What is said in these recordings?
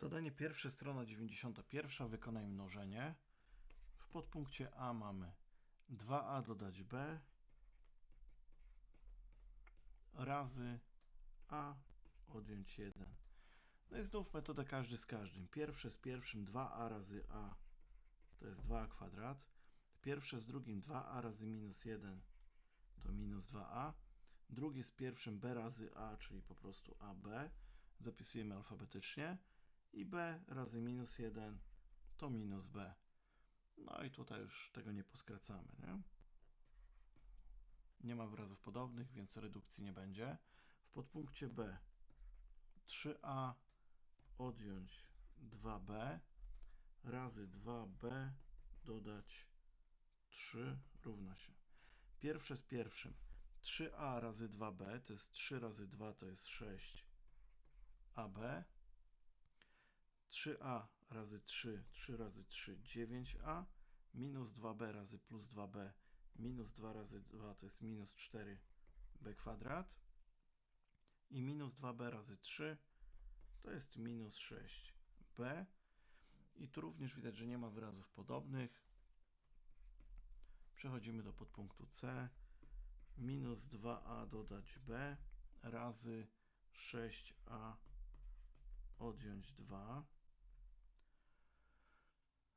Zadanie pierwsze, strona 91. Wykonaj mnożenie. W podpunkcie A mamy 2a dodać b razy a odjąć 1. No i znów metoda każdy z każdym. Pierwsze z pierwszym 2a razy a to jest 2a kwadrat. Pierwsze z drugim 2a razy minus 1 to minus 2a. Drugie z pierwszym b razy a, czyli po prostu ab. Zapisujemy alfabetycznie. I b razy minus 1 to minus b. No i tutaj już tego nie poskracamy, nie? Nie ma wyrazów podobnych, więc redukcji nie będzie. W podpunkcie B 3a odjąć 2b razy 2b dodać 3 równa się. Pierwsze z pierwszym. 3a razy 2b to jest 3 razy 2 to jest 6ab. 3a razy 3, 3 razy 3, 9a. Minus 2b razy plus 2b, minus 2 razy 2 to jest minus 4b kwadrat. I minus 2b razy 3 to jest minus 6b. I tu również widać, że nie ma wyrazów podobnych. Przechodzimy do podpunktu C. Minus 2a dodać b razy 6a odjąć 2.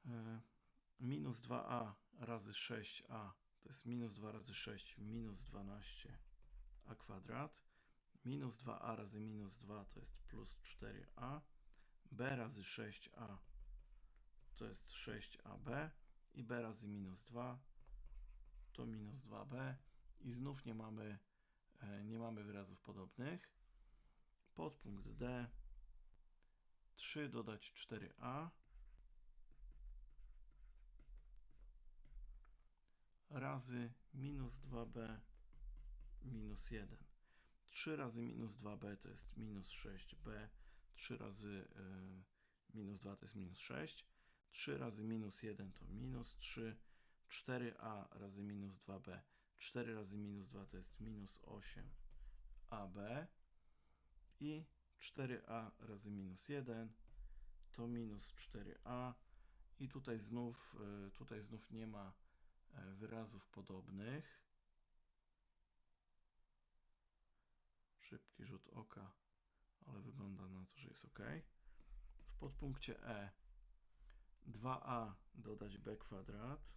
E, Minus 2a razy 6a to jest minus 2 razy 6 minus 12a kwadrat. Minus 2a razy minus 2 to jest plus 4a. b razy 6a to jest 6ab. I b razy minus 2 to minus 2b. I znów nie mamy, e, nie mamy wyrazów podobnych. Podpunkt D 3 dodać 4a razy minus 2b minus 1. 3 razy minus 2b to jest minus 6b. 3 razy y, minus 2 to jest minus 6. 3 razy minus 1 to minus 3. 4a razy minus 2b. 4 razy minus 2 to jest minus 8ab. I 4a razy minus 1 to minus 4a. I tutaj znów, y, tutaj znów nie ma wyrazów podobnych. Szybki rzut oka, ale wygląda na to, że jest ok. W podpunkcie E 2a dodać b kwadrat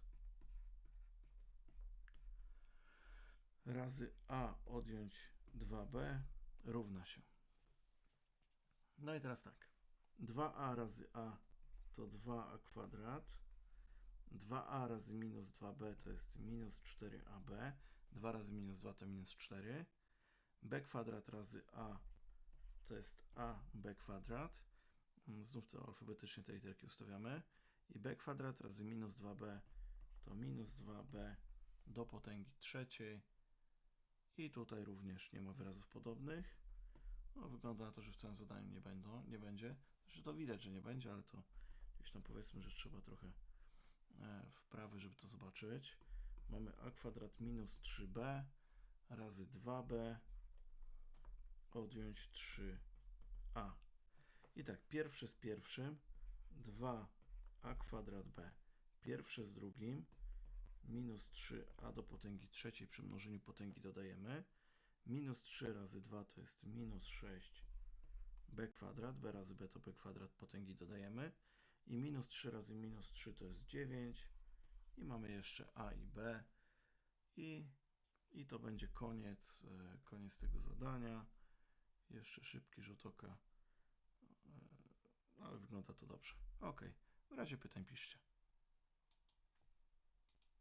razy a odjąć 2b równa się. No i teraz tak. 2a razy a to 2a kwadrat. 2a razy minus 2b to jest minus 4ab. 2 razy minus 2 to minus 4. b kwadrat razy a to jest ab kwadrat. Mm, Znów to alfabetycznie te literki ustawiamy. I b kwadrat razy minus 2b to minus 2b do potęgi trzeciej. I tutaj również nie ma wyrazów podobnych. No, wygląda na to, że w całym zadaniu nie, będą, nie będzie. Znaczy to widać, że nie będzie, ale to gdzieś tam powiedzmy, że trzeba trochę wprawy, żeby to zobaczyć. Mamy a kwadrat minus 3b razy 2b odjąć 3a. I tak, pierwsze z pierwszym 2a kwadrat b. Pierwsze z drugim minus 3a do potęgi trzeciej przy mnożeniu potęgi dodajemy. Minus 3 razy 2 to jest minus 6 b kwadrat, b razy b to b kwadrat, potęgi dodajemy. I minus 3 razy minus 3 to jest 9. I mamy jeszcze a i b. I, i to będzie koniec, e, koniec tego zadania. Jeszcze szybki rzut oka, e, ale wygląda to dobrze. Ok, w razie pytań piszcie.